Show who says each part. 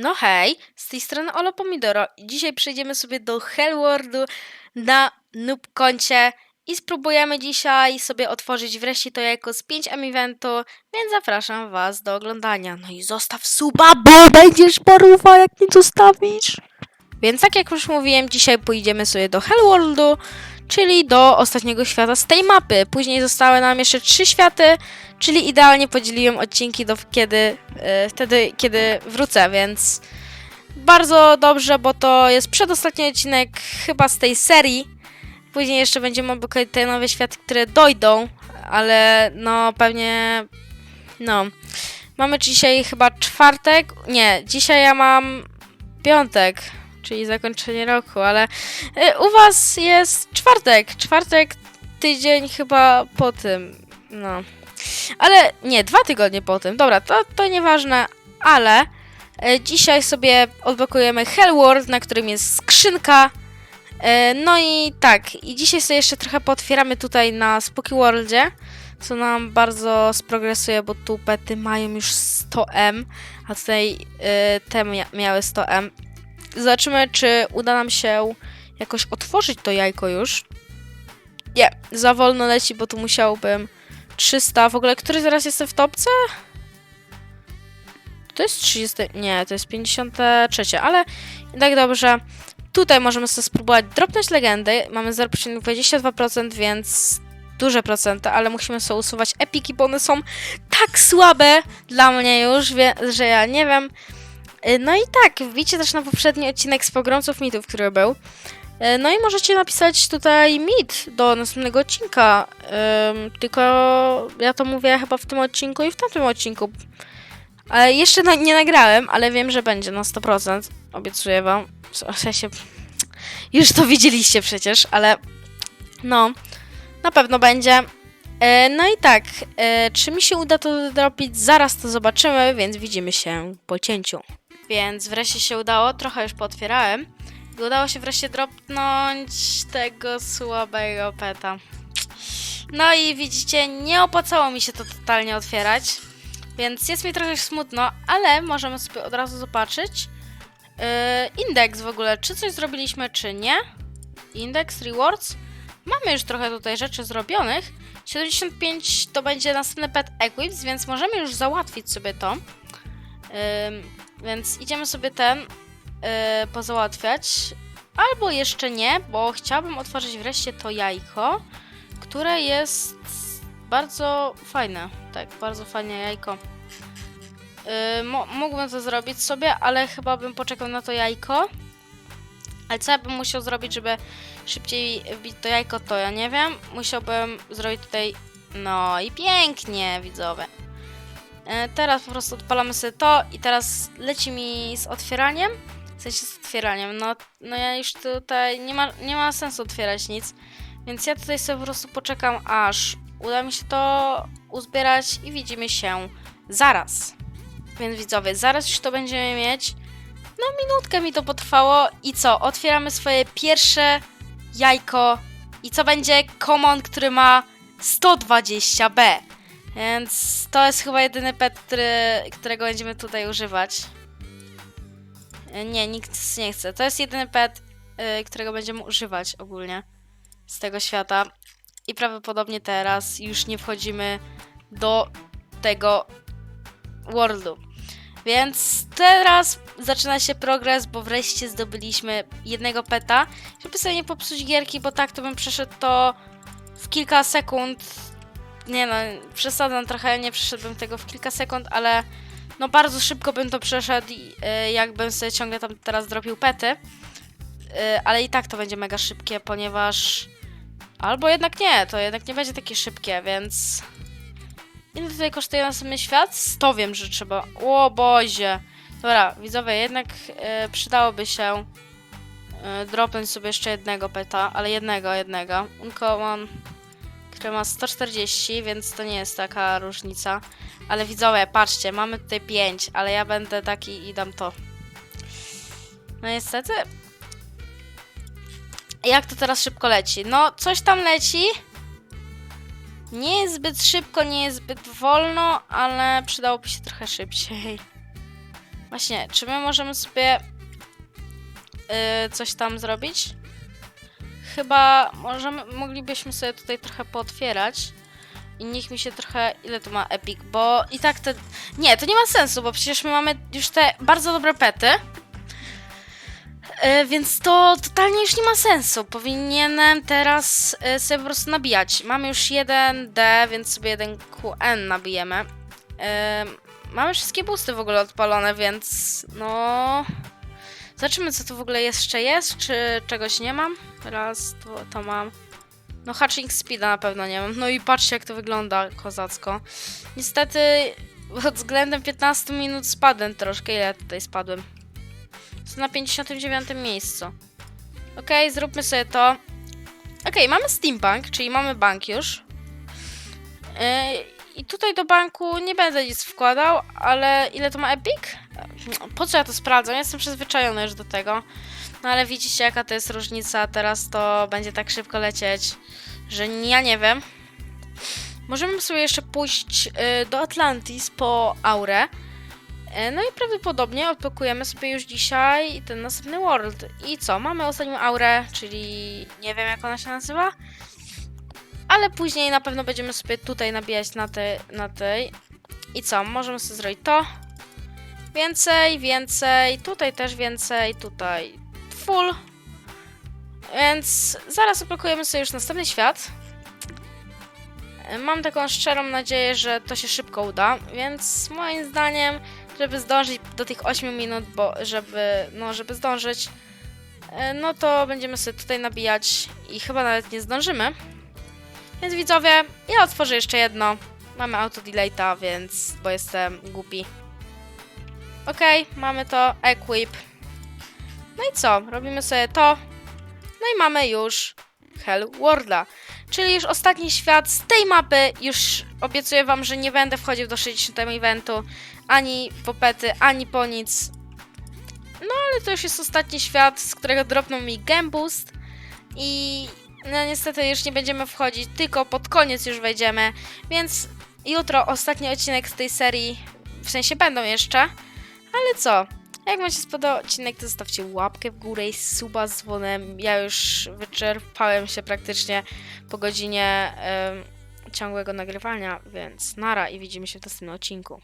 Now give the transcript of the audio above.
Speaker 1: No hej, z tej strony Olo Pomidoro i dzisiaj przejdziemy sobie do Hellworldu na noob koncie i spróbujemy dzisiaj sobie otworzyć wreszcie to jajko z 5 eventu, więc zapraszam was do oglądania. No i zostaw suba, bo będziesz paruwa jak nie zostawisz. Więc tak jak już mówiłem, dzisiaj pójdziemy sobie do Hellworldu, czyli do ostatniego świata z tej mapy. Później zostały nam jeszcze trzy światy, czyli idealnie podzieliłem odcinki do kiedy, e, wtedy, kiedy wrócę, więc bardzo dobrze, bo to jest przedostatni odcinek chyba z tej serii. Później jeszcze będziemy obykać te nowe światy, które dojdą, ale no pewnie, no. Mamy dzisiaj chyba czwartek, nie, dzisiaj ja mam piątek, czyli zakończenie roku, ale e, u was jest czwartek, czwartek tydzień chyba po tym, no. Ale nie, dwa tygodnie po tym. Dobra, to, to nieważne, ale e, dzisiaj sobie odblokujemy Hellworld, na którym jest skrzynka. E, no i tak, i dzisiaj sobie jeszcze trochę potwieramy tutaj na Spooky Worldzie, co nam bardzo sprogresuje, bo tu pety mają już 100M, a tutaj e, te mia miały 100M. Zobaczymy, czy uda nam się jakoś otworzyć to jajko już. Nie, za wolno leci, bo tu musiałbym 300. W ogóle, który zaraz jestem w topce? To jest 30. Nie, to jest 53, ale tak dobrze. Tutaj możemy sobie spróbować dropnąć legendy. Mamy 0,22%, więc duże procenty, ale musimy sobie usuwać epiki, bo one są tak słabe dla mnie już, że ja nie wiem. Y, No i tak, wbijcie też na poprzedni odcinek z pogromców mitów, który był. E, No i możecie napisać tutaj mit do następnego odcinka. Ym, tylko ja to mówię chyba w tym odcinku i w tamtym odcinku. Ale jeszcze na, nie nagrałem, ale wiem, że będzie na 100%. Obiecuję wam. W sensie. Już to widzieliście przecież, ale. No. Na pewno będzie. E, No i tak, e, czy mi się uda to zrobić? Zaraz to zobaczymy, więc widzimy się po cięciu. Więc wreszcie się udało, trochę już pootwierałem. Udało się wreszcie dropnąć tego słabego peta. No i widzicie, nie opłacało mi się to totalnie otwierać, więc jest mi trochę smutno, ale możemy sobie od razu zobaczyć yy, indeks w ogóle, czy coś zrobiliśmy, czy nie. Indeks, rewards. Mamy już trochę tutaj rzeczy zrobionych. 75 to będzie następny pet equips, więc możemy już załatwić sobie to. Ym, więc idziemy sobie ten yy, pozałatwiać. Albo jeszcze nie, bo chciałabym otworzyć wreszcie to jajko, które jest bardzo fajne. Tak, bardzo fajne jajko. Yy, mógłbym to zrobić sobie, ale chyba bym poczekał na to jajko. Ale co ja bym musiał zrobić, żeby szybciej wbić to jajko, to ja nie wiem. Musiałbym zrobić tutaj... No i pięknie, widzowie. E, Teraz po prostu odpalamy sobie to i teraz leci mi z otwieraniem. W sensie z otwieraniem. No, no ja już tutaj nie ma, nie ma sensu otwierać nic. Więc ja tutaj sobie po prostu poczekam, aż uda mi się to uzbierać i widzimy się zaraz. Więc widzowie, zaraz już to będziemy mieć. No, minutkę mi to potrwało. I co? Otwieramy swoje pierwsze jajko. I co będzie? Common, który ma 120B. Więc to jest chyba jedyny pet, którego będziemy tutaj używać. Nie, nikt nie chce. To jest jedyny pet, y, którego będziemy używać ogólnie z tego świata. I prawdopodobnie teraz już nie wchodzimy do tego worldu. Więc teraz zaczyna się progres, bo wreszcie zdobyliśmy jednego peta. Żeby sobie nie popsuć gierki, bo tak to bym przeszedł to w kilka sekund. Nie no, przesadzam trochę, nie przeszedłbym tego w kilka sekund, ale no bardzo szybko bym to przeszedł, y, jakbym sobie ciągle tam teraz dropił pety. Y, ale i tak to będzie mega szybkie, ponieważ... Albo jednak nie, to jednak nie będzie takie szybkie, więc... Ile tutaj kosztuje następny świat? 100 wiem, że trzeba... O Bozie! Dobra, widzowie, jednak y, przydałoby się y, dropnąć sobie jeszcze jednego peta, ale jednego, jednego. Uncommon, który ma 140, więc to nie jest taka różnica. Ale widzowie, patrzcie, mamy tutaj 5, ale ja będę taki i dam to. No niestety. Jak to teraz szybko leci? No, coś tam leci. Nie jest zbyt szybko, nie jest zbyt wolno, ale przydałoby się trochę szybciej. Właśnie, czy my możemy sobie yy, coś tam zrobić? Chyba możemy, moglibyśmy sobie tutaj trochę pootwierać. I niech mi się trochę. Ile to ma Epic? Bo i tak te. Nie, to nie ma sensu, bo przecież my mamy już te bardzo dobre pety. E, więc to totalnie już nie ma sensu. Powinienem teraz e, sobie po prostu nabijać. Mamy już 1D, więc sobie jeden QN nabijemy. E, mamy wszystkie boosty w ogóle odpalone, więc no. Zobaczymy, co tu w ogóle jeszcze jest. Czy czegoś nie mam? Raz, to, to mam. No, hatching speeda na pewno nie mam. No i patrzcie, jak to wygląda kozacko. Niestety, pod względem 15 minut spadłem troszkę. Ile ja tutaj spadłem? Są na 59 miejscu. Okej, zróbmy sobie to. Okej, mamy Steampunk, czyli mamy bank już. Yy, I tutaj do banku nie będę nic wkładał, ale ile to ma Epic? Po co ja to sprawdzam? Ja jestem przyzwyczajony już do tego. No ale widzicie, jaka to jest różnica. Teraz to będzie tak szybko lecieć, że ja nie wiem. Możemy sobie jeszcze pójść y, do Atlantis po aurę. E, No i prawdopodobnie odblokujemy sobie już dzisiaj ten następny world. I co? Mamy ostatnią aurę, czyli nie wiem jak ona się nazywa. Ale później na pewno będziemy sobie tutaj nabijać na, te, na tej. I co? Możemy sobie zrobić to. Więcej, więcej, tutaj też więcej, tutaj full. Więc zaraz odblokujemy sobie już następny świat. Mam taką szczerą nadzieję, że to się szybko uda, więc moim zdaniem żeby zdążyć do tych 8 minut, bo żeby, no, żeby zdążyć, no to będziemy sobie tutaj nabijać i chyba nawet nie zdążymy. Więc widzowie, ja otworzę jeszcze jedno. Mamy auto delayta, więc, bo jestem głupi. Okej, mamy to, equip. No i co? Robimy sobie to. No i mamy już Hell Worlda. Czyli już ostatni świat z tej mapy. Już obiecuję wam, że nie będę wchodził do 60 eventu ani po pety, ani po nic. No ale to już jest ostatni świat, z którego dropnął mi Game Boost. I no niestety już nie będziemy wchodzić, tylko pod koniec już wejdziemy. Więc jutro ostatni odcinek z tej serii. W sensie będą jeszcze. Ale co? Jak Wam się spodobał odcinek, to zostawcie łapkę w górę i suba z dzwonem. Ja już wyczerpałem się praktycznie po godzinie ciągłego nagrywania, więc nara i widzimy się w następnym odcinku.